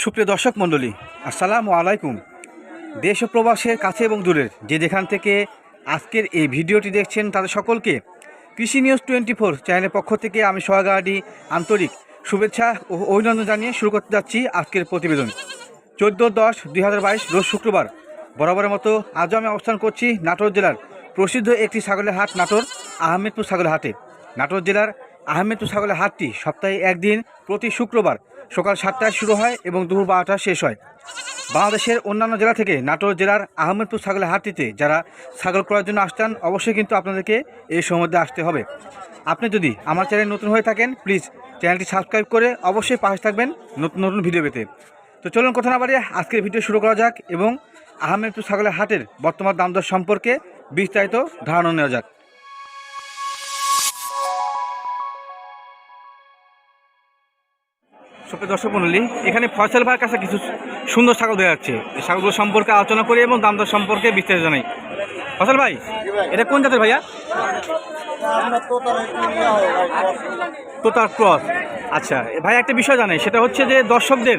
সুপ্রিয় দর্শক মণ্ডলী, আসসালামু আলাইকুম। দেশ ও প্রবাসের কাছে এবং দূরের যে যেখান থেকে আজকের এই ভিডিওটি দেখছেন তাদের সকলকে কৃষি নিউজ টোয়েন্টি ফোর চ্যানেলের পক্ষ থেকে আমি সোহাগাড়ি আন্তরিক শুভেচ্ছা ও অভিনন্দন জানিয়ে শুরু করতে যাচ্ছি আজকের প্রতিবেদন। চোদ্দ দশ দুই হাজার বাইশ রোজ শুক্রবার, বরাবরের মতো আজও আমি অবস্থান করছি নাটোর জেলার প্রসিদ্ধ একটি ছাগলের হাট নাটোর আহমেদপুর ছাগলের হাটে। নাটোর জেলার আহমেদপুর ছাগলের হাটটি সপ্তাহে একদিন প্রতি শুক্রবার সকাল সাতটায় শুরু হয় এবং দুপুর বারোটায় শেষ হয়। বাংলাদেশের অন্যান্য জেলা থেকে নাটোর জেলার আহমেদপুর ছাগলের হাটটিতে যারা ছাগল ক্রয়ের জন্য আসছেন অবশ্যই কিন্তু আপনাদেরকে এই সময় মধ্যে আসতে হবে। আপনি যদি আমার চ্যানেল নতুন হয়ে থাকেন প্লিজ চ্যানেলটি সাবস্ক্রাইব করে অবশ্যই পাশে থাকবেন নতুন নতুন ভিডিও পেতে। তো চলুন কথা না বাড়িয়ে আজকের ভিডিও শুরু করা যাক এবং আহমেদপুর ছাগলের হাটের বর্তমান দাম দর সম্পর্কে বিস্তারিত ধারণা নেওয়া যাক। সুপ্রিয় দর্শক মন্ডলী, এখানে ফয়সাল ভাইয়ের কাছে কিছু সুন্দর ছাগল দেওয়া যাচ্ছে। এই ছাগলগুলো সম্পর্কে আলোচনা করি এবং দাম দর সম্পর্কে বিস্তারিত জানাই। ফয়সাল ভাই, এটা কোন জাতের ভাইয়া? তোতার ক্রস। আচ্ছা ভাই একটা বিষয় জানাই, সেটা হচ্ছে যে দর্শকদের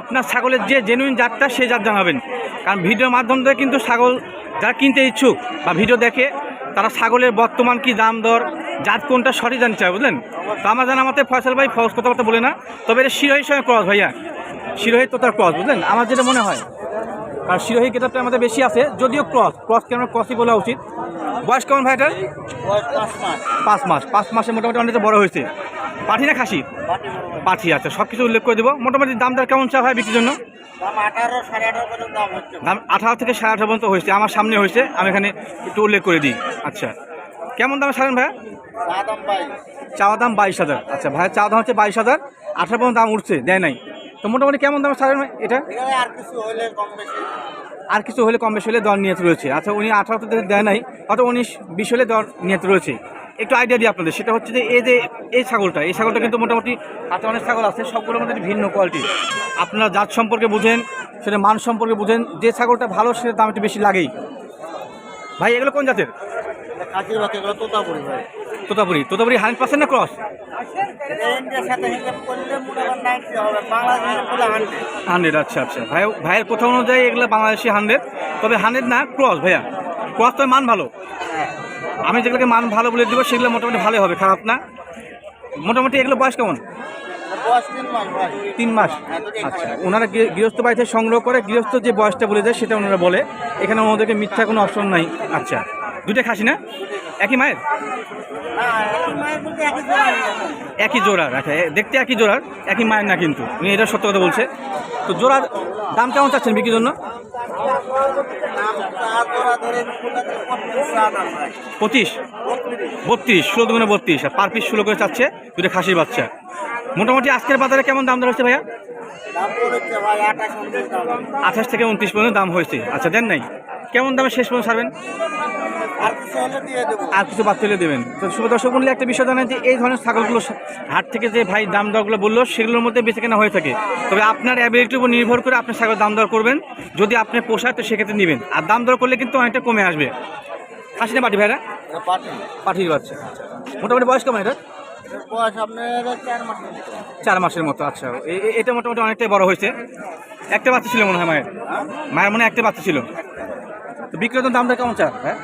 আপনার ছাগলের যে জেনুইন জাতটা, সে জাত জানাবেন। কারণ ভিডিওর মাধ্যম থেকে কিন্তু ছাগল যারা কিনতে ইচ্ছুক বা ভিডিও দেখে, তারা ছাগলের বর্তমান কি দাম দর জাত কোনটা সঠিক জানতে চায় বুঝলেন? তো আমার জানা মতে ফয়সাল ভাই ফস কথাবার্তা বলে না তবে এটা শিরোহীর সঙ্গে ক্রস ভাইয়া। শিরোহী তোতার ক্রস বুঝলেন? আমার যেটা মনে হয় আর শিরোহী কেতাবটা আমাদের বেশি আছে যদিও ক্রস ক্রস কেন ক্রসই বলা উচিত। বয়স কেমন ভাই এটার? পাঁচ মাস। পাঁচ মাসে মোটামুটি অনেকটা বড় হয়েছে। পাঠি না খাসি? পাঠি আচ্ছা সব কিছু উল্লেখ করে দেবো। মোটামুটি দাম দর কেমন চা ভাই বিক্রির জন্য? দাম আঠারো থেকে সাড়ে আঠারো পর্যন্ত হয়েছে আমার সামনে হয়েছে আমি এখানে একটু উল্লেখ করে দিই। আচ্ছা। কেমন দামে ছাড়েন ভাইয়া? চাওয়া দাম বাইশ হাজার। আচ্ছা ভাইয়া চাওয়া দাম হচ্ছে বাইশ হাজার। আঠারো পর্যন্ত দাম উঠছে, দেয় নাই। তো মোটামুটি কেমন দামে ভাই এটা? আর কিছু হলে কম বেশি হলে দর নিয়ত রয়েছে। আচ্ছা উনি আঠারোতে দেয় নাই হয়তো উনিশ, বিশ হলে দর নিয়ত রয়েছে। একটু আইডিয়া দিই আপনাদের, সেটা হচ্ছে যে এই যে এই ছাগলটা এই ছাগলটা কিন্তু মোটামুটি হাতে অনেক ছাগল আছে, সবগুলোর মধ্যে ভিন্ন কোয়ালিটি আপনারা জাত সম্পর্কে বুঝেন, সেটা মান সম্পর্কে বুঝেন, যে ছাগলটা ভালো, সেটা দাম একটু বেশি লাগেই। ভাই, এগুলো কোন জাতের? তোতাপুরি তোতাপুরি। হান্ড্রেড পার্সেন্ট না ক্রস? হান্ড্রেড আচ্ছা আচ্ছা। ভাই ভাইয়ের কথা অনুযায়ী এগুলো বাংলাদেশি হান্ড্রেড। তবে হান্ড্রেড না ক্রস ভাইয়া। ক্রস তো মান ভালো। আমি যেগুলোকে মান ভালো বলে দিব সেগুলো মোটামুটি ভালো হবে খারাপ না। মোটামুটি এগুলো বয়স কেমন? তিন মাস আচ্ছা। ওনারা গৃহ- গৃহস্থ বাড়ি থেকে সংগ্রহ করে গৃহস্থ যে বয়সটা বলে দেয় সেটা ওনারা বলে। এখানে ওনাদেরকে মিথ্যা কোনো অপশন নাই। আচ্ছা। দুইটা খাসি না? একই মায়ের? একই জোড়ার আচ্ছা দেখতে একই জোড়ার, একই মায়ের না কিন্তু। উনি এটা সত্য কথা বলছে। তো জোড়ার দাম কেমন চাচ্ছেন বিক্রির জন্য? পঁচিশ। বত্রিশ, ষোলো দুগুণে বত্রিশ। আর পার পিস ষোলো করে চাচ্ছে দুটো খাসির বাচ্চা। মোটামুটি আজকের বাজারে কেমন দাম দর হচ্ছে ভাইয়া? আঠাশ থেকে উনত্রিশ পর্যন্ত দাম হয়েছে। আচ্ছা দেন নাই। কেমন দামে শেষ পর্যন্ত ছাড়বেন? আর কিছু বাদ তুলে দেবেন। তো শুভ দর্শক মূল্যে একটা বিষয় জানেন যে এই ধরনের ছাগলগুলো হাট থেকে যে ভাই দাম দরগুলো বলল সেগুলোর মধ্যে বেঁচে কেনা হয়ে থাকে। তবে আপনার অ্যাবিলিটির উপর নির্ভর করে আপনি ছাগল দাম দর করবেন। যদি আপনি পোষায় তো সেক্ষেত্রে নেবেন। আর দাম দর করলে কিন্তু অনেকটা কমে আসবে। খাসি না পাটি ভাইরা? পাঠিয়ে বাচ্চা। মোটামুটি বয়স কেমন এটা চার মাসের মতো। আচ্ছা। এটা মোটামুটি অনেকটাই বড় হয়েছে। একটা বাচ্চা ছিল মনে হয় মায়ের। মায়ের মনে হয় একটা বাচ্চা ছিল। তো বিক্রেতার দামটা কেমন চার হ্যাঁ?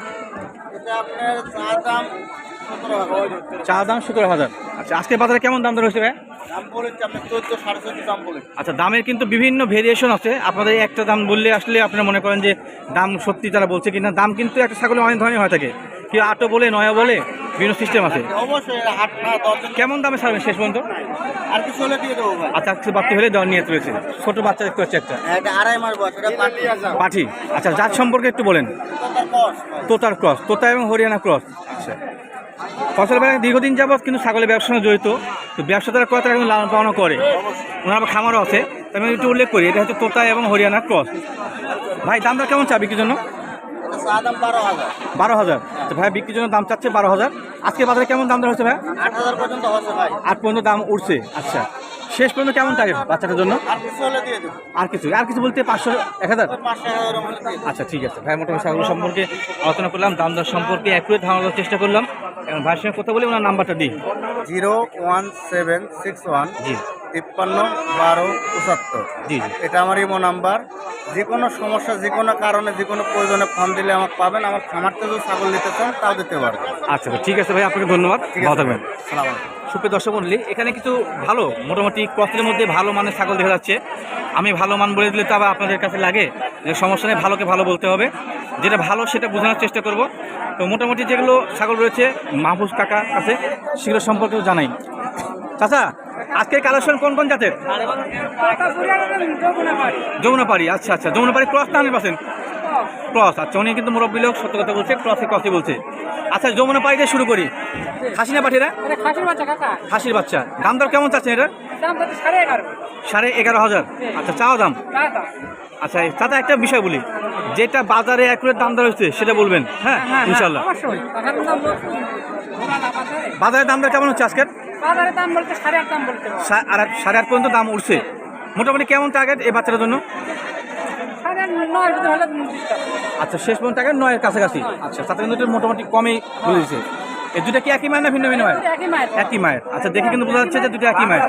চা দাম সতেরো হাজার। আচ্ছা আজকের বাজারে কেমন দাম দর হয়েছে ভাই? আচ্ছা দামের কিন্তু বিভিন্ন ভেরিয়েশন আছে। আপনাদের একটা দাম বললে আসলে আপনারা মনে করেন যে দাম সত্যি তারা বলছে কিনা। দাম কিন্তু একটা ছাগলে অনেক ধরনের হয়ে থাকে। কেউ আটো বলে নয়া বলে? বিভিন্ন সিস্টেম আছে। কেমন দামে ছাড়বেন শেষ পর্যন্ত? আর কিছু হলে দিয়ে দেবো আচ্ছা কিছু বাচ্চা হলে দেওয়ার নিয়ে রয়েছে। ছোট বাচ্চা দেখতে পাচ্ছি একটা। আড়াই মাস পাঠি। আচ্ছা জাত সম্পর্কে একটু বলেন। তোতার ক্রস তোতা এবং হরিয়ানা ক্রস। আচ্ছা। ফসল ভাই দীর্ঘদিন যাবৎ কিন্তু ছাগলের ব্যবসার সঙ্গে জড়িত। তো ব্যবসা তারা তারা কিন্তু লালন পালনও করে। ওনার খামারও আছে। তো আমি একটু উল্লেখ করি এটা হচ্ছে তোতা এবং হরিয়ানা ক্রস। ভাই দামটা কেমন চাবি বিক্রির জন্য? বারো হাজার। তো ভাই বিক্রির জন্য দাম চাচ্ছে বারো হাজার। আজকে বাজারে কেমন দাম দর হচ্ছে ভাই? আট হাজার পর্যন্ত হচ্ছে ভাই। আট পর্যন্ত দাম উঠছে। আচ্ছা শেষ পর্যন্ত কেমন টার্গেট বাচ্চাটার জন্য? আর কিছু আর কিছু? বলতে পাঁচশো এক হাজার? আচ্ছা ঠিক আছে। ভাই মোটামুটি ছাগল সম্পর্কে আলোচনা করলাম দাম দর সম্পর্কে একটু ধারণার চেষ্টা করলাম। এবং ভাইয়ের সঙ্গে কথা বলি ওনার নাম্বারটা দিই। Zero one seven six one জি। তিপ্পান্ন বারো পঁচাত্তর। জি জি। এটা আমার ইমো নাম্বার। যে কোনো সমস্যা যে কোনো কারণে যে কোনো প্রয়োজনে ফোন দিলে আমাকে পাবেন। আমার খামারতে যদি ছাগল দিতে চান তাও দিতে পারবেন। আচ্ছা ঠিক আছে ভাই আপনাকে ধন্যবাদ। ভালো থাকবেন। সালাম সুপ্রিয় দর্শক মন্ডলী এখানে কিছু ভালো মোটামুটি ক্রসের মধ্যে ভালো মানের ছাগল দেখা যাচ্ছে। আমি ভালো মান বলে দিলে তো আবার আপনাদের কাছে লাগে। যে সমস্যা নেই ভালোকে ভালো বলতে হবে। যেটা ভালো সেটা বোঝানোর চেষ্টা করব। তো মোটামুটি যেগুলো ছাগল রয়েছে মাহফুজ কাকার আছে সেগুলো সম্পর্কেও জানাই। চাচা আজকের কালেকশন কোন কোন জাতের? যমুনাপাড়ি আচ্ছা আচ্ছা যমুনাপাড়ি ক্রস না হান্ড্রেড পার্সেন্ট ক্রস আচ্ছা উনি কিন্তু মুরব্বী লোক সত্য কথা বলছে ক্রসে ক্রসে বলছে। আচ্ছা যমুনাপাড়িতে শুরু করি। খাসিনা পাঠিরা এটা খাসির বাচ্চা। বাচ্চা দাম দর কেমন চাচ্ছেন এটা সাড়ে এগারো হাজার। আচ্ছা চাওয়া দাম? আচ্ছা চাচা একটা বিষয় বলি যেটা বাজারে অ্যাকুরেট দাম দর হচ্ছে সেটা বলবেন হ্যাঁ? ইনশাল্লাহ বলছি ঘোড়া লাভ আছে বাজারের দাম দর কেমন হচ্ছে আজকের? বাজারে দাম বলতে সাড়ে আট দাম বলতে আর সাড়ে আট পর্যন্ত দাম উঠছে। মোটামুটি কেমন টার্গেট এই বাচ্চাটার জন্য। আচ্ছা শেষ পর্যন্ত টার্গেট নয়ের কাছাকাছি। আচ্ছা তাতে কিন্তু মোটামুটি কমই বুঝেছে এই দুটা কি একই মায়ের না ভিন্ন ভিন্ন মায়ের? একই মায়ের। আচ্ছা দেখে কিন্তু বোঝা যাচ্ছে যে দুটো একই মায়ের।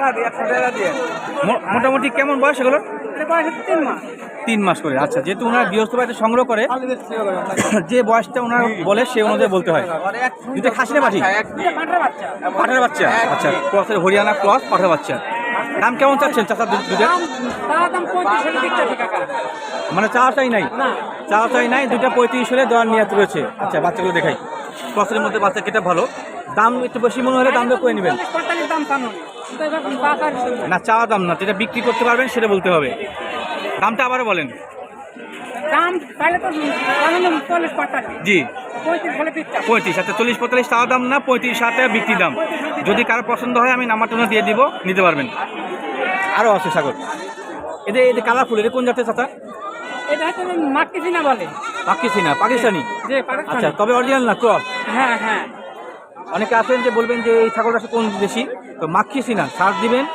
মোটামুটি কেমন বয়স এগুলো এটা বয়স হচ্ছে তিন মাস। তিন মাস করে। আচ্ছা যেহেতু ওনারা গৃহস্থ বাড়িতে সংগ্রহ করে যে বয়সটা ওনার বলে সে অনুযায়ী বলতে হয়। দুটো খাসিনে পাঠি পাঠার বাচ্চা। আচ্ছা ক্রসের হরিয়ানা ক্রস পাঠার বাচ্চা। দাম কেমন চাচ্ছেন চাচা দুধের মানে চাওয়া চাই নাই? না। চাওয়া চাই নাই দুটা পঁয়ত্রিশ হলে দেওয়ার নিয়ত রয়েছে। আচ্ছা বাচ্চাগুলো দেখাই। ক্রসের মধ্যে বাচ্চা কেটে ভালো। দাম একটু বেশি মনে হলে দাম করে নেবেন। না চাওয়া দাম না যেটা বিক্রি করতে পারবেন সেটা বলতে হবে। দামটা আবারও বলেন। দাম পাইলে তো চল্লিশ পঁয়তাল্লিশ। জি। পঁয়ত্রিশ আচ্ছা চল্লিশ পঁয়তাল্লিশ চাওয়া দাম না পঁয়ত্রিশ বিক্রি দাম। যদি কারও পছন্দ হয় আমি নাম্বারটা দিয়ে দিব নিতে পারবেন। আরও আছে সাগর। এদের এদের কালারফুল এটা কোন জাতের চাচা এটা মাটি না বলে। পাকিস্তানি না পাকিস্তানি। আচ্ছা তবে অরিজিনাল না ক্রস হ্যাঁ হ্যাঁ। অনেকে আছেন যে বলবেন যে এই ছাগলটা কোন দেশি? তো মাখিয়েছি না সার দিবেন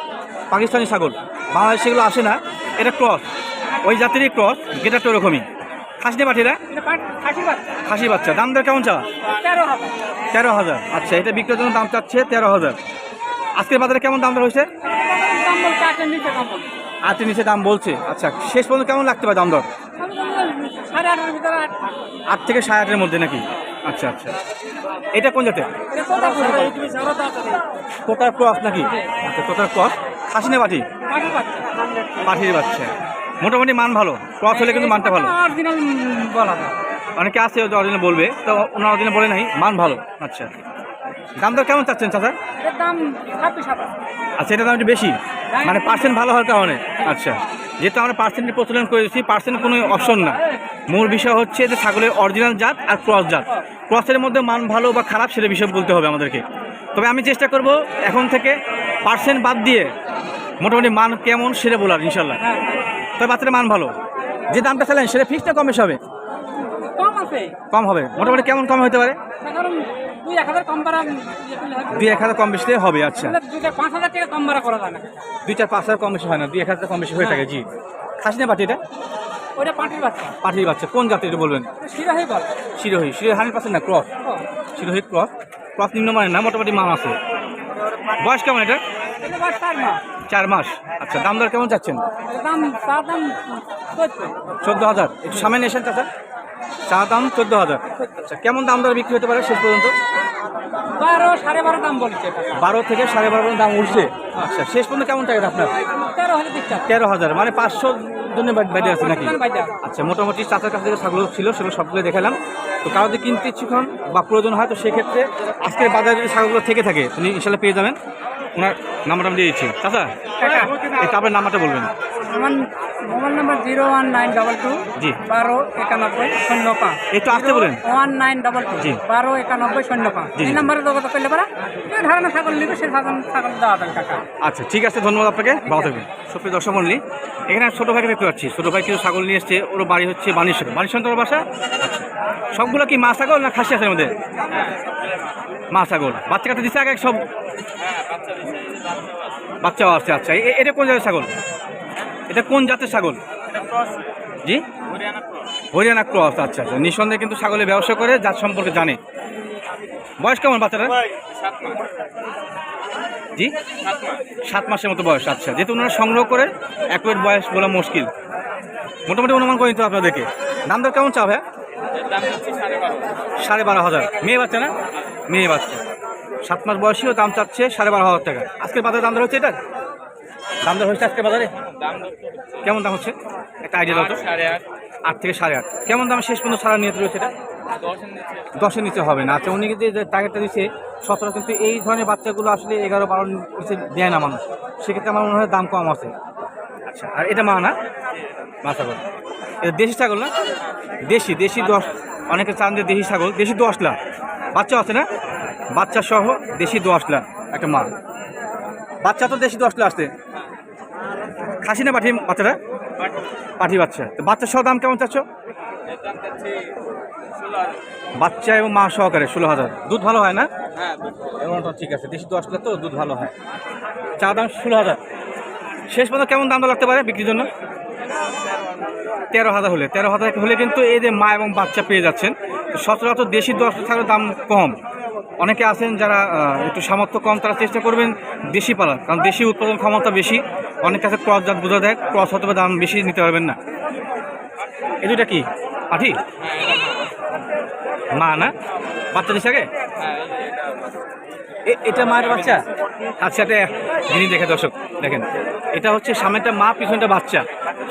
পাকিস্তানি ছাগল। বাংলাদেশে এগুলো আসে না এটা ক্রস ওই জাতিরই ক্রস গেটারটা ওরকমই। খাসনি পাঠিরা খাসি বাচ্চা। দাম দর কেমন চাওয়া? তেরো হাজার। আচ্ছা এটা বিক্রির জন্য দাম চাচ্ছে তেরো হাজার। আজকের বাজারে কেমন দাম দর হয়েছে? আটের নিচে দাম বলছে। আচ্ছা শেষ পর্যন্ত কেমন লাগতে পারে দাম দর? সাড়ে আটের ভিতরে আট। আট থেকে সাড়ে আটের মধ্যে নাকি? আচ্ছা আচ্ছা। এটা কোন জাতের? তোতার ক্রস নাকি? আচ্ছা তোতার ক্রস খাসি না পাঠি। পাঠির বাচ্চা। মোটামুটি মান ভালো। ক্রস হলে কিন্তু মানটা ভালো। বলা। অনেকে আছে অরিজিনাল বলবে। তো ওনার অরিজিনাল বলে নাই। মান ভালো। আচ্ছা। দাম দর কেমন চাচ্ছেন চাচা? দাম আচ্ছা এটা দাম একটু বেশি? মানে পার্সেন্ট ভালো হওয়ার কারণে? আচ্ছা। যেহেতু আমরা পার্সেন্টের প্রচলন করেছি পার্সেন্ট কোনো অপশন না। মূল বিষয় হচ্ছে যে ছাগলের অরিজিনাল জাত আর ক্রস জাত। ক্রসের মধ্যে মান ভালো বা খারাপ সেটা বিষয় বলতে হবে আমাদেরকে। তবে আমি চেষ্টা করব এখন থেকে পার্সেন্ট বাদ দিয়ে মোটামুটি মান কেমন সেটা বলার ইনশাল্লাহ তবে বাচ্চারা মান ভালো। যে দামটা চাইলেন সেটা ফিক্সটা কম বেশি হবে? কম হবে। মোটামুটি কেমন কম হতে পারে? দুই এক হাজার কম ভাড়া ইয়ে হবে। দুই এক হাজার কম বেশি হবে আচ্ছা। দুইটা পাঁচ হাজার টাকা কম ভাড়া করা যায় না। দুই চার পাঁচ হাজার কম বেশি হয় না দুই এক হাজার কম বেশি হয়ে থাকে জি। খাসি না পাটি এটা? পাটির বাচ্চা। কোন জাতের এটা বলবেন? শিরাহি বলে। শিরোহী শিরোহী হান্ড্রেড পার্সেন্ট না ক্রস? ও, শিরোহী ক্রস। ক্রস নিম্নমানের না মোটামুটি মান আছে। বয়স কেমন এটা চার মাস। আচ্ছা দাম দর কেমন চাচ্ছেন? চোদ্দ। চোদ্দ হাজার। একটু সামনে এসেন চাচা। চা দাম চোদ্দ হাজার। আচ্ছা কেমন দাম দর বিক্রি হতে পারে শেষ পর্যন্ত? বারো সাড়ে বারো দাম বলছে বারো থেকে সাড়ে বারো পর্যন্ত দাম উঠছে। আচ্ছা শেষ পর্যন্ত কেমন টাকা আপনার? তেরো হাজার মানে পাঁচশো জন্য বাইরে আছে নাকি? আচ্ছা মোটামুটি চাচার কাছ থেকে ছাগল ছিল সেগুলো সবগুলো দেখালাম। তো কারও যদি কিনতে ইচ্ছুখন বা প্রয়োজন হয় তো সেক্ষেত্রে আজকের বাজারে যদি ছাগলগুলো থেকে থাকে উনি ইনশাল্লাহ পেয়ে যাবেন। ওনার নাম্বারটা আমি দিয়ে দিচ্ছি। চাচা এটা আপনার নাম্বারটা বলবেন। আমার mobile number zero one nine double two জি। বারো একানব্বই শূন্য পাঁচ। একটু আসতে বলেন। ওয়ান নাইন ডবল টু জি। বারো একানব্বই শূন্য পাঁচ। এই নাম্বারে যোগাযোগ করলে পারা ধারণা ছাগল নিবে সে ছাগল ছাগল দেওয়া যাবে টাকা আচ্ছা ঠিক আছে ধন্যবাদ আপনাকে। ভালো থাকবেন। সুপ্রিয় দর্শক মন্ডলী এখানে ছোটো ভাইকে দেখতে পাচ্ছি। ছোটো ভাই কিছু ছাগল নিয়ে এসছে। ওর বাড়ি হচ্ছে বানিশ্বর বানিশ্বর বাসা? আচ্ছা। সবগুলো কি মা ছাগল না খাসি আছে আমাদের মা ছাগল। বাচ্চা কাছে দিচ্ছে আগে সব? বাচ্চাও আছে আচ্ছা। এটা কোন জাতের ছাগল? এটা কোন জাতের ছাগল? জি? হরিয়ানা ক্রস। আচ্ছা আচ্ছা। নিঃসন্দেহে কিন্তু ছাগলের ব্যবসা করে জাত সম্পর্কে জানে। বয়স কেমন বাচ্চাটা জি? সাত মাসের মতো বয়স আচ্ছা। যেহেতু ওনারা সংগ্রহ করে অ্যাকুরেট বয়স বলা মুশকিল। মোটামুটি অনুমান করে নিতে আপনাদেরকে। দাম দর কেমন চাও ভাইয়া? সাড়ে বারো হাজার। মেয়ে বাচ্চা না? মেয়ে বাচ্চা। সাত মাস বয়সীও দাম চাচ্ছে সাড়ে বারো হাজার টাকা। আজকের বাজারে দাম দর হচ্ছে এটা দাম দর হচ্ছে আজকের বাজারে? কেমন দাম হচ্ছে? একটা আইডিয়া দাও তো। আট। থেকে সাড়ে আট। কেমন দাম শেষ পর্যন্ত সারা নিয়ে রয়েছে এটা? দশের নিচে। হবে না। আচ্ছা উনি যে টার্গেটটা দিচ্ছে সতেরো কিন্তু এই ধরনের বাচ্চাগুলো আসলে এগারো বারো নিচে দেয় না মানুষ। সেক্ষেত্রে আমার মনে হয় দাম কম আছে। আচ্ছা আর এটা মা না? মা ছাগল। এটা দেশি ছাগল না? দেশি দেশি দশ। অনেকে চান যে দেশি ছাগল। দেশি দশ লাখ। বাচ্চা আছে না? বাচ্চা সহ দেশি দশ লাখ। একটা মা। বাচ্চা তো দেশি দশ লাখ আসছে খাসি না পাঠি বাচ্চাটা? পাঠি বাচ্চা। তো বাচ্চা সহ দাম কেমন চাচ্ছ? বাচ্চা এবং মা সহকারে ষোলো হাজার। দুধ ভালো হয় না? এবং তো ঠিক আছে। দেশি দশ লাখ তো দুধ ভালো হয়। চা দাম ষোলো হাজার। শেষ পর্যন্ত কেমন দাম লাগতে পারে বিক্রির জন্য? তেরো হাজার হলে। তেরো হাজার হলে কিন্তু এই যে মা এবং বাচ্চা পেয়ে যাচ্ছেন। তো সচরাচর দেশি দশ ছাগলের দাম কম। অনেকে আছেন যারা একটু সামর্থ্য কম তারা চেষ্টা করবেন দেশি পালার। কারণ দেশি উৎপাদন ক্ষমতা বেশি। অনেক কাছে ক্রস জাত বোঝা দেয় ক্রস হতে দাম বেশি নিতে পারবেন না। এই দুটা কি? পাঠি? মা না? বাচ্চা দিচ্ছে আগে? এটা মায়ের বাচ্চা? আচ্ছা এটা যিনি দেখে দর্শক, দেখেন। এটা হচ্ছে সামনেটা মা পিছনটা বাচ্চা।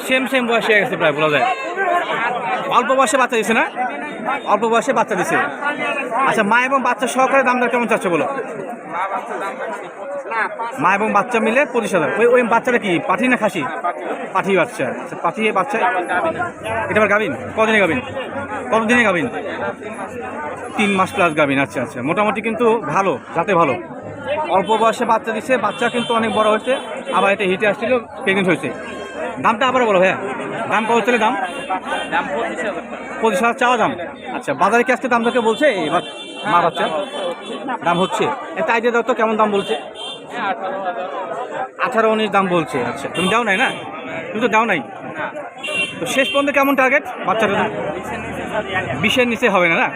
সেম সেম বয়স হয়ে গেছে প্রায়, বলা যায়। অল্প বয়সে বাচ্চা দিছে না? অল্প বয়সে বাচ্চা দিছে। আচ্ছা মা এবং বাচ্চা সহকারে দাম কেমন চাচ্ছে বলো? মা এবং বাচ্চা মিলে পঁচিশ হাজার ওই ওই বাচ্চাটা কি? পাঠি না খাসি? পাঠি। বাচ্চা আচ্ছা, পাঠি বাচ্চা। এটা আবার গাবিন কদিনে গাবিন কতদিনে গাবিন তিন মাস প্লাস গাবিন আচ্ছা আচ্ছা। মোটামুটি কিন্তু ভালো যাতে ভালো। অল্প বয়সে বাচ্চা দিচ্ছে বাচ্চা কিন্তু অনেক বড় হয়েছে আবার এটা হিটে আসছিল প্রেগনেন্ট হয়েছে। দামটা আবার বলো ভাইয়া। দাম কত চলে দাম? পঁচিশ হাজার চাওয়া দাম? আচ্ছা বাজারে কি আজকে দাম তোকে বলছে? এবার মা বাচ্চা। দাম হচ্ছে। একটা আইডিয়া দাও তো কেমন দাম বলছে? আঠারো উনিশ দাম বলছে আচ্ছা। তুমি দাও নাই না? তুমি তো দাও নাই। তো শেষ পর্যন্ত কেমন টার্গেট বাচ্চাটা বিশের নিচে হবে না না?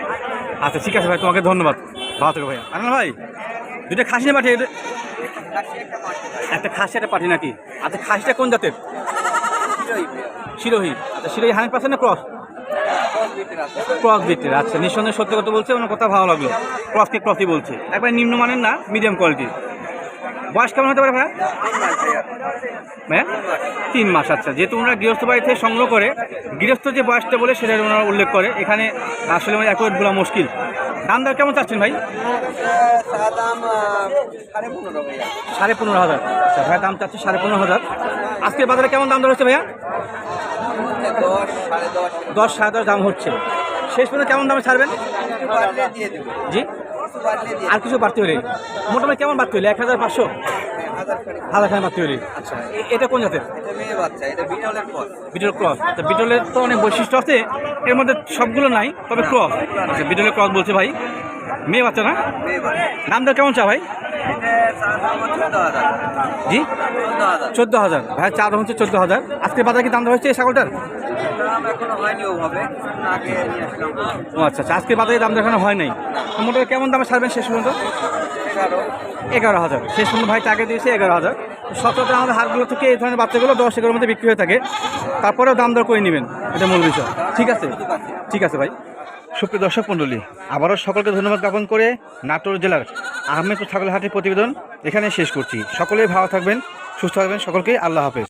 আচ্ছা ঠিক আছে ভাই, তোমাকে ধন্যবাদ। ভালো থেকো ভাই আনাল ভাই, দুইটা খাসি না পাঠিয়ে একটা খাসি, একটা পাঠি নাকি? আচ্ছা খাসিটা কোন জাতের? শিরোহী। আচ্ছা শিরোহী হান্ড্রেড পার্সেন্ট না ক্রস? ক্রস বিটের আচ্ছা। নিঃসন্দেহে সত্য কথা বলছে ওনার কথা ভালো লাগল। ক্রসকে ক্রসই বলছে। একবার নিম্নমানের না মিডিয়াম কোয়ালিটির বয়স কেমন হতে পারে ভাইয়া? হ্যাঁ? তিন মাস আচ্ছা। যেহেতু ওনারা গৃহস্থ বাড়ি থেকে সংগ্রহ করে, গৃহস্থ যে বয়সটা বলে সেটা ওনারা উল্লেখ করে। এখানে আসলে মানে একই বলা মুশকিল। দাম দর কেমন চাচ্ছেন ভাই? সাড়ে পনেরো হাজার। আচ্ছা ভাইয়া দাম চাচ্ছে সাড়ে পনেরো হাজার। আজকের বাজারে কেমন দাম দর হচ্ছে ভাইয়া? দশ, সাড়ে দশ দাম হচ্ছে। শেষ পর্যন্ত কেমন দামে ছাড়বেন? জি। আর কিছু বাড়তি হলে মোটামুটি কেমন বাড়তি হলে? এক হাজার পাঁচশো? হাজার খানে বাড়তে হলে। আচ্ছা। এটা কোন জাতের? বিটল ক্রস। আচ্ছা বিটলের তো অনেক বৈশিষ্ট্য আছে। এর মধ্যে সবগুলো নাই তবে ক্রস। আচ্ছা বিটলের ক্রস বলছে ভাই। মেয়ে বাচ্চা না? দাম দর কেমন চা ভাই? জি? চোদ্দ হাজার। ভাই, চার হচ্ছে চোদ্দ হাজার। আজকে বাজারে কি দাম হচ্ছে এই ছাগলটার? ও আচ্ছা আচ্ছা আজকে বাজারে দাম দেখানো হয় নাই। মোটামুটি কেমন দামে ছাড়বেন শেষ পর্যন্ত? এগারো হাজার। শেষ পর্যন্ত ভাই টাকা দিয়েছে এগারো হাজার। সতেরোটা আমাদের হাটগুলো থেকে এই ধরনের বাচ্চাগুলো দশ এগারোর মধ্যে বিক্রি হয়ে থাকে? তারপরেও দাম দর করে নেবেন, এটা মূল বিষয়। ঠিক আছে? ঠিক আছে ভাই। সুপ্রিয় দর্শক মণ্ডলী, আবারও সকলকে ধন্যবাদ জ্ঞাপন করে নাটোর জেলার আহমেদপুর ছাগলহাটের প্রতিবেদন এখানে শেষ করছি। সকলেই ভালো থাকবেন, সুস্থ থাকবেন, সকলকে আল্লাহ হাফেজ।